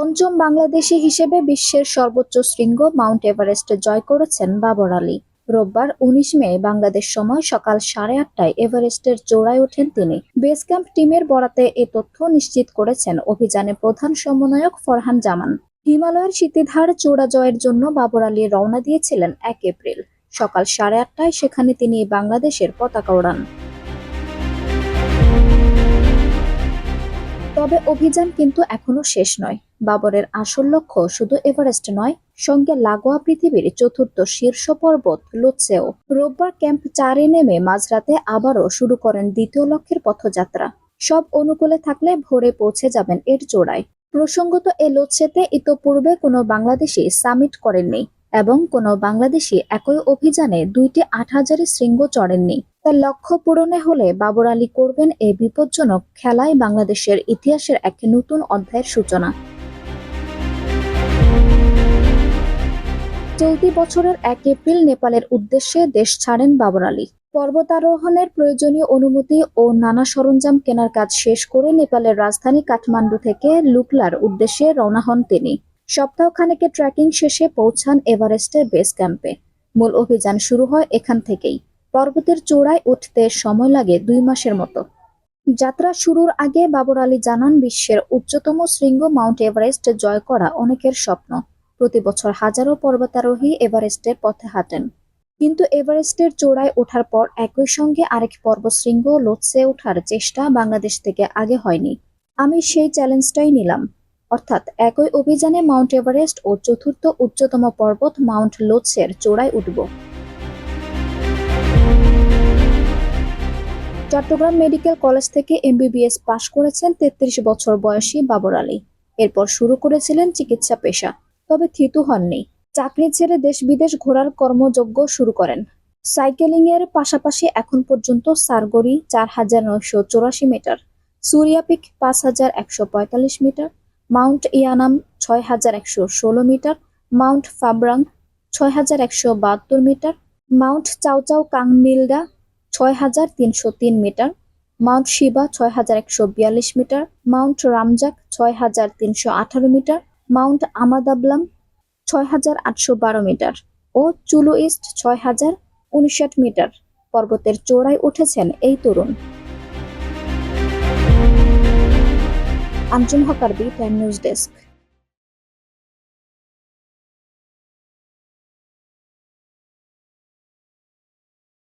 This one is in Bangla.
পঞ্চম বাংলাদেশি হিসেবে বিশ্বের সর্বোচ্চ শৃঙ্গ মাউন্ট এভারেস্ট জয় করেছেন বাবর আলী। রোববার উনিশ মে বাংলাদেশ সময় সকাল সাড়ে আটটায় এভারেস্টের চূড়ায় ওঠেন তিনি। বেস ক্যাম্প টিমের বরাতে এ তথ্য নিশ্চিত করেছেন অভিযানের প্রধান সমন্বয়ক ফরহান জামান। হিমালয়ের শীতিধার চূড়া জয়ের জন্য বাবর আলী রওনা দিয়েছিলেন এক এপ্রিল। সকাল সাড়ে আটটায় সেখানে তিনি বাংলাদেশের পতাকা ওড়ান। তবে অভিযান কিন্তু এখনও শেষ নয়। বাবরের আসল লক্ষ্য শুধু এভারেস্ট নয়, সঙ্গে লাগোয়া পৃথিবীর চতুর্থ শীর্ষ পর্বত লোৎসেও। রোববার ক্যাম্প চারে নেমে মাঝরাতে আবারও শুরু করেন দ্বিতীয় লক্ষ্যের পথযাত্রা। সব অনুকূলে থাকলে ভোরে পৌঁছে যাবেন এর চূড়ায় প্রসঙ্গত এ লোৎসেতে ইতোপূর্বে কোনো বাংলাদেশি সামিট করেননি এবং কোনো বাংলাদেশি একই অভিযানে দুইটি আট হাজারি শৃঙ্গ চড়েননি। তার লক্ষ্য পূরণে হলে বাবর আলী করবেন এই বিপজ্জনক খেলায় বাংলাদেশের ইতিহাসের এক নতুন অধ্যায়ের সূচনা। চলতি বছরের এক এপ্রিল নেপালের উদ্দেশ্যে দেশ ছাড়েন বাবর আলী। পর্বতারোহণের প্রয়োজনীয় অনুমতি ও নানা সরঞ্জাম কেনার কাজ শেষ করে নেপালের রাজধানী কাঠমান্ডু থেকে লুকলার উদ্দেশ্যে রওনা হন তিনি। সপ্তাহখানেকের ট্রেকিং শেষে পৌঁছান এভারেস্টের বেস ক্যাম্পে। মূল অভিযান শুরু হয় এখান থেকেই। পর্বতের চূড়ায় উঠতে সময় লাগে দুই মাসের মতো। যাত্রা শুরুর আগে বাবর আলী জানান, বিশ্বের উচ্চতম শৃঙ্গ মাউন্ট এভারেস্ট জয় করা অনেকের স্বপ্ন। প্রতি বছর হাজারো পর্বতারোহী এভারেস্টের পথে হাঁটেন। কিন্তু এভারেস্টের চূড়ায় ওঠার পর একই সঙ্গে আরেক পর্বশৃঙ্গ লোৎসে ওঠার চেষ্টা বাংলাদেশ থেকে আগে হয়নি। আমি সেই চ্যালেঞ্জটাই নিলাম। অর্থাৎ একই অভিযানে মাউন্ট এভারেস্ট ও চতুর্থ উচ্চতম পর্বত মাউন্ট লোৎসের চূড়ায় উঠব। চট্টগ্রাম মেডিকেল কলেজ থেকে এমবিবিএস পাশ করেছেন তেত্রিশ বছর বয়সী বাবর আলী। এরপর শুরু করেছিলেন চিকিৎসা পেশা। তবে থিতু হননি। চাকরি ছেড়ে দেশ বিদেশ ঘোরার কর্মযজ্ঞ শুরু করেন। সাইকেলিং এর পাশাপাশি এখন পর্যন্ত সারগড়ি চার হাজার নয়শো চৌরাশি মিটার সুরিয়াপিক পাঁচ হাজার একশো পঁয়তাল্লিশ মিটার, মাউন্ট ইয়ানাম ছয় হাজার একশো ষোলো মিটার, মাউন্ট ফাবরাং ছয় হাজার একশো বাহাত্তর মিটার, মাউন্ট চাউচাউ কাংনিলডা ছয় হাজার তিনশো তিন মিটার, মাউন্ট শিবা ছয় হাজার একশো বিয়াল্লিশ মিটার, মাউন্ট রামজাক ছয় হাজার তিনশো আঠারো মিটার মাউন্ট আমাদাবলাম ছয় হাজার আটশো বারো মিটার ও চুলু ইস্ট ছয় হাজার উনষাট মিটার পর্বতের চূড়ায় উঠেছেন এই তরুণ। আঞ্জুম হকারবি টাইম নিউজ ডেস্ক।